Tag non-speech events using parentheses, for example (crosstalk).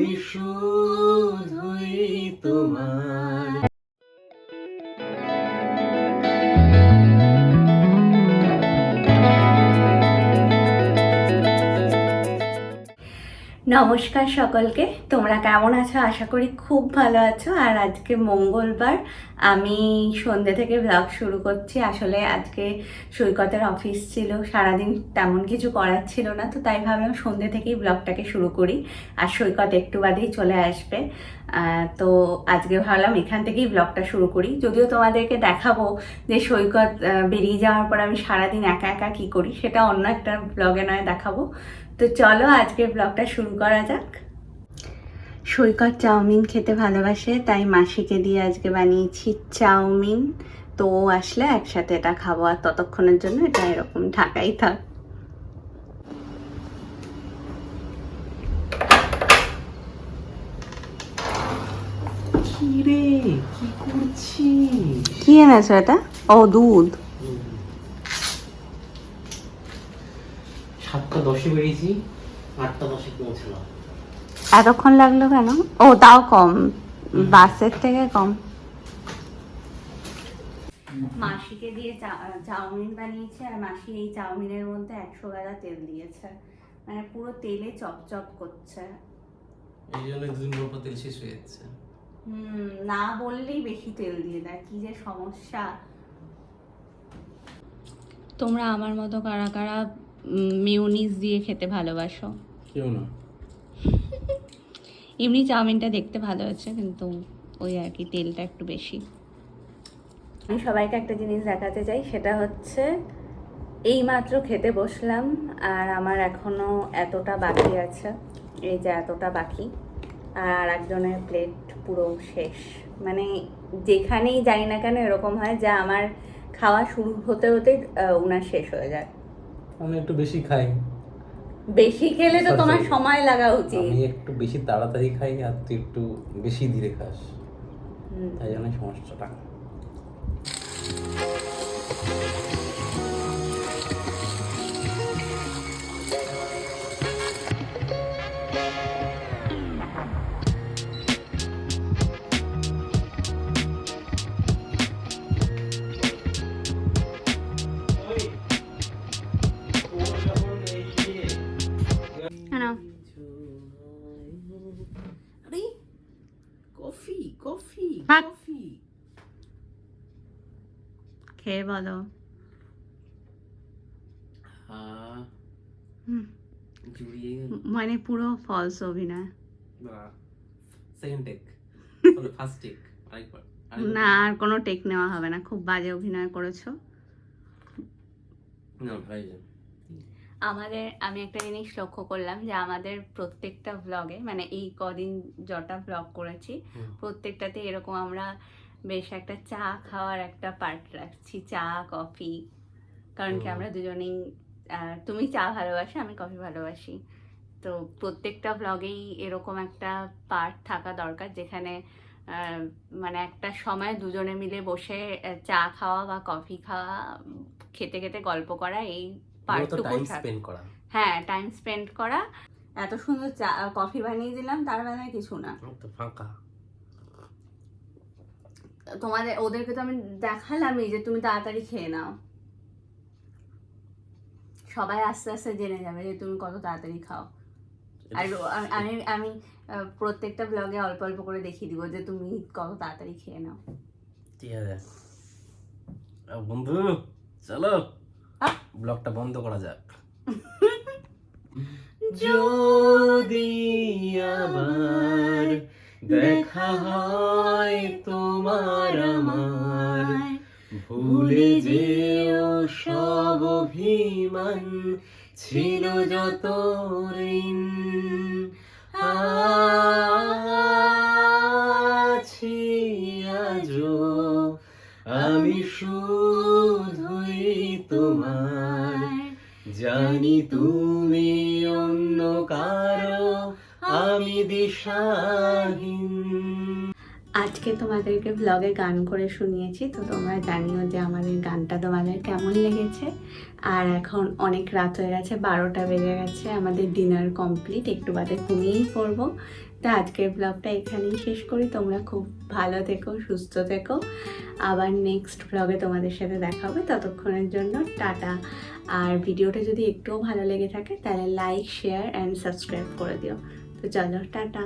আমি নমস্কার সকলকে। তোমরা কেমন আছো? আশা করি খুব ভালো আছো। আর আজকে মঙ্গলবার। আমি সন্ধ্যে থেকে ব্লগ শুরু করছি। আসলে আজকে সৈকতের অফিস ছিল। সারাদিন তেমন কিছু করার ছিল না, তো তাই ভাবলাম সন্ধ্যে থেকেই ব্লগটাকে শুরু করি। আর সৈকত একটু বাদেই চলে আসবে। তো আজকে ভাবলাম এখান থেকেই ব্লগটা শুরু করি। যদিও তোমাদেরকে দেখাবো যে সৈকত বেরিয়ে যাওয়ার পর আমি সারাদিন একা একা কী করি, সেটা অন্য একটা ব্লগে নয়, দেখাবো। তো চলো আজকের ব্লগটা শুরু করা যাক। সৈকত চাউমিন খেতে ভালোবাসে তাই মাসিকে দিয়ে আজকে বানিয়েছি চাউমিন। তো ও আসলে একসাথে এটা খাব আর ততক্ষণের জন্য এটা এরকম ঢাকাই থাক। কি রে কি করছিস? কি এনেছো এটা? ও দুধ। সাতটা দশে বেরিয়েছি আটটা দশে পৌঁছলাম। এতক্ষণ লাগল কেন? ও তাও কম। বাসের থেকে কম। মাসিকে দিয়ে চা- চাউমিন বানিয়েছে আর মাসি এই চাউমিনের মধ্যে একশো গাদা তেল দিয়েছে। মানে পুরো তেলে চপচপ করছে। এই জন্য দুদিন পর তেল শেষ হয়ে যাচ্ছে। হুম না বললেই বেশি তেল দিয়ে দেয়। কি যে সমস্যা। তোমরা আমার মতো কারা কারা মিউনিস দিয়ে খেতে ভালোবাসো। কেউ না। (laughs) এমনি চাউমিনটা দেখতে ভালো হচ্ছে কিন্তু ওই আর কি তেলটা একটু বেশি। আমি সবাইকে একটা জিনিস দেখাতে চাই সেটা হচ্ছে এই মাত্র খেতে বসলাম আর আমার এখনও এতটা বাকি আছে এই যে এতটা বাকি আর একজনের প্লেট পুরো শেষ। মানে যেখানেই যাই না কেন এরকম হয় যে আমার খাওয়া শুরু হতে হতে ওনার শেষ হয়ে যায়। আমি একটু বেশি খাই। বেশি খেলে তো তোমার সময় লাগা উচিত। আমি একটু বেশি তাড়াতাড়ি খাই আর তুই একটু বেশি ধীরে খাস। তাই জন্য সমস্যাটা। Coffee coffee coffee. খেয়ে বলো। মানে পুরো ফলস অভিনয়। সেকেন্ড টেক ফার্স্ট টেক আরেকবার না আর কোনো টেক নেওয়া হবে না খুব বাজে অভিনয় করেছ। না ভাই আমাদের আমি একটা জিনিস লক্ষ্য করলাম যে আমাদের প্রত্যেকটা ব্লগে মানে এই কদিন যটা ব্লগ করেছি। প্রত্যেকটাতে এরকম আমরা বেশ একটা চা খাওয়ার একটা পার্ট রাখছি চা কফি কারণ কি আমরা দুজনেই তুমি চা ভালোবাসো আমি কফি ভালোবাসি তো প্রত্যেকটা ব্লগেই এরকম একটা পার্ট থাকা দরকার যেখানে মানে একটা সময় দুজনে মিলে বসে চা খাওয়া বা কফি খাওয়া খেতে খেতে গল্প করা এই পার্টটুকু স্পেন্ড করা। হ্যাঁ টাইম স্পেন্ড করা। এত সুন্দর চা কফি বানিয়ে দিলাম তার মানে কিছু না। ফাঁকা। তোমাদের ওদেরকে তো আমি দেখালামই যে তুমি তাড়াতাড়ি খেয়ে নাও। সবাই আস্তে আস্তে জেনে যাবে যে তুমি কত তাড়াতাড়ি খাও। আর আমি- আমি প্রত্যেকটা ব্লগে অল্প অল্প করে দেখিয়ে দিব যে তুমি কত তাড়াতাড়ি খেয়ে নাও। ঠিক আছে। বন্ধু চলো। ব্লগটা বন্ধ করা যাক। (laughs) যদি আবার দেখা হয় তোমার আমার, ভুলে যেও সব অভিমান ছিল যত ঋণ। আছি আমি শুধুই তোমার। জানি তুমি অন্য কারও। আমি দিশাহীন। আজকে তোমাদেরকে ব্লগে গান করে শুনিয়েছি, তো তোমরা জানিও যে আমাদের গানটা তোমাদের কেমন লেগেছে। আর এখন অনেক রাত হয়ে গেছে, বারোটা বেজে গেছে, আমাদের ডিনার কমপ্লিট একটু বাদে ঘুমিয়েই পড়ব। তো আজকের ব্লগটা এখানেই শেষ করি, তোমরা খুব ভালো থেকো, সুস্থ থেকো। আবার নেক্সট ব্লগে তোমাদের সাথে দেখা হবে, ততক্ষণের জন্য টাটা। আর ভিডিওটা যদি একটুও ভালো লেগে থাকে, তাহলে লাইক শেয়ার অ্যান্ড সাবস্ক্রাইব করে দিও। তো চলো, টাটা।